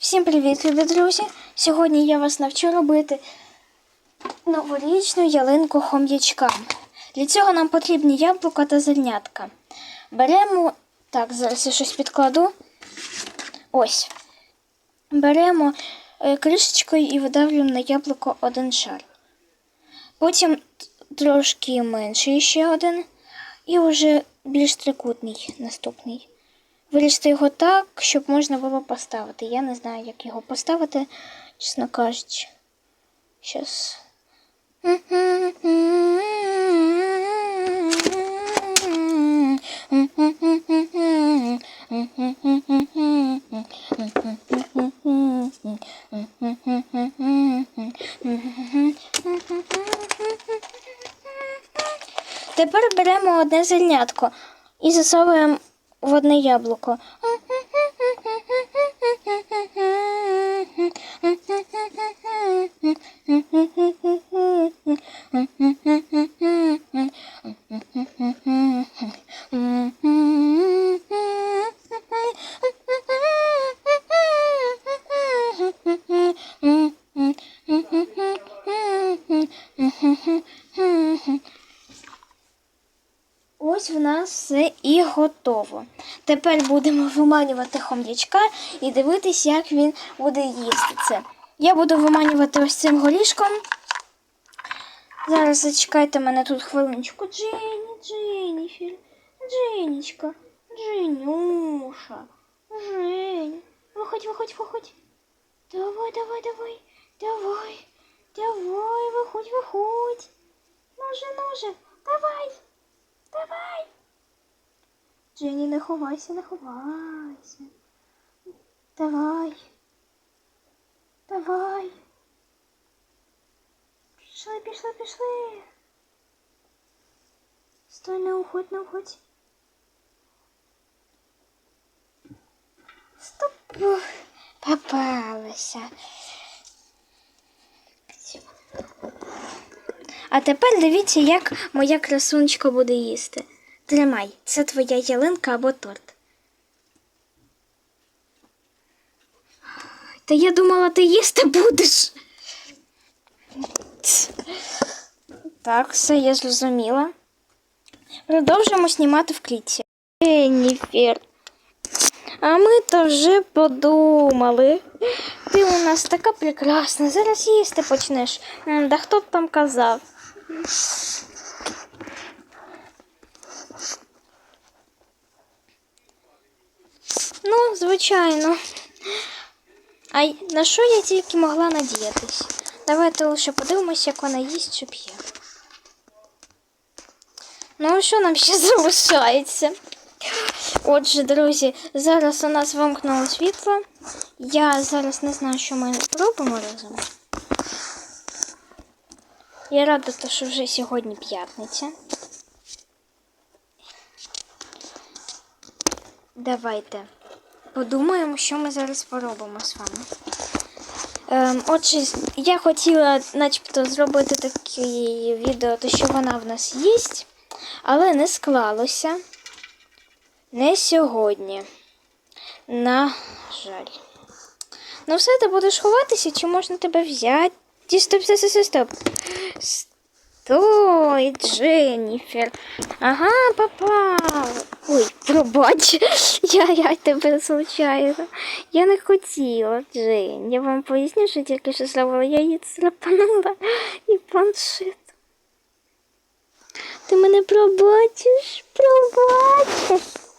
Всім привіт, любі друзі! Сьогодні я вас навчу робити новорічну ялинку хом'ячкам. Для цього нам потрібні яблука та зернятка. Беремо. Так, зараз я щось підкладу. Ось. Беремо е, кришечкою і видавлюємо на яблуко один шар. Потім трошки менший ще один. І вже більш трикутний наступний. Вирізати його так, щоб можна було поставити. Я не знаю, як його поставити, чесно кажучи. Щас. Тепер беремо одне зернятко і засовуємо в одне яблуко. Нас все і готово. Тепер будемо виманювати хом'ячка і дивитись, як він буде їсти це. Я буду виманювати ось цим горішком. Зараз зачекайте мене тут хвилиночку. Джені, Дженніфер, Дженічка, Дженюша, Жень. Виходь, виходь, виходь. Давай, давай, давай, давай, давай, виходь, виходь. Ноже, ноже, давай. Давай. Дженні, не ховайся, не ховайся. Давай. Давай. Пішли, пішли, пішли. Стой, не уходь, не уходь. Стоп. Попалася. А тепер дивіться, як моя красунечка буде їсти. Тримай, це твоя ялинка або торт. Та я думала, ти їсти будеш. Так, все, я зрозуміла. Продовжуємо знімати в клітці. Енніфер. А ми то вже подумали. Ти у нас така прекрасна. Зараз їсти почнеш. Да хто б там казав? Ну, звичайно. А на що я тільки могла надіятись? Давайте лише подивимося, як вона їсть чи п'є. Ну, а що нам ще залишається? Отже, друзі, зараз у нас вимкнуло світло. Я зараз не знаю, що ми робимо разом. Я рада, що вже сьогодні п'ятниця. Давайте подумаємо, що ми зараз поробимо з вами. Ем, отже, я хотіла начебто зробити таке відео, то що вона в нас їсть, але не склалося. Не сьогодні. На жаль. Ну все, ти будеш ховатися, чи можна тебе взяти? Ті, Стоп, стоп, стоп, стоп. Стой, Дженніфер. Ага, попав. Ой, пробач, я, я тебе случайно. Я не хотіла, Джен. Я вам поясню, що тільки що зробила. Я її зрапанула і планшет. Ти мене пробачиш? Пробачиш.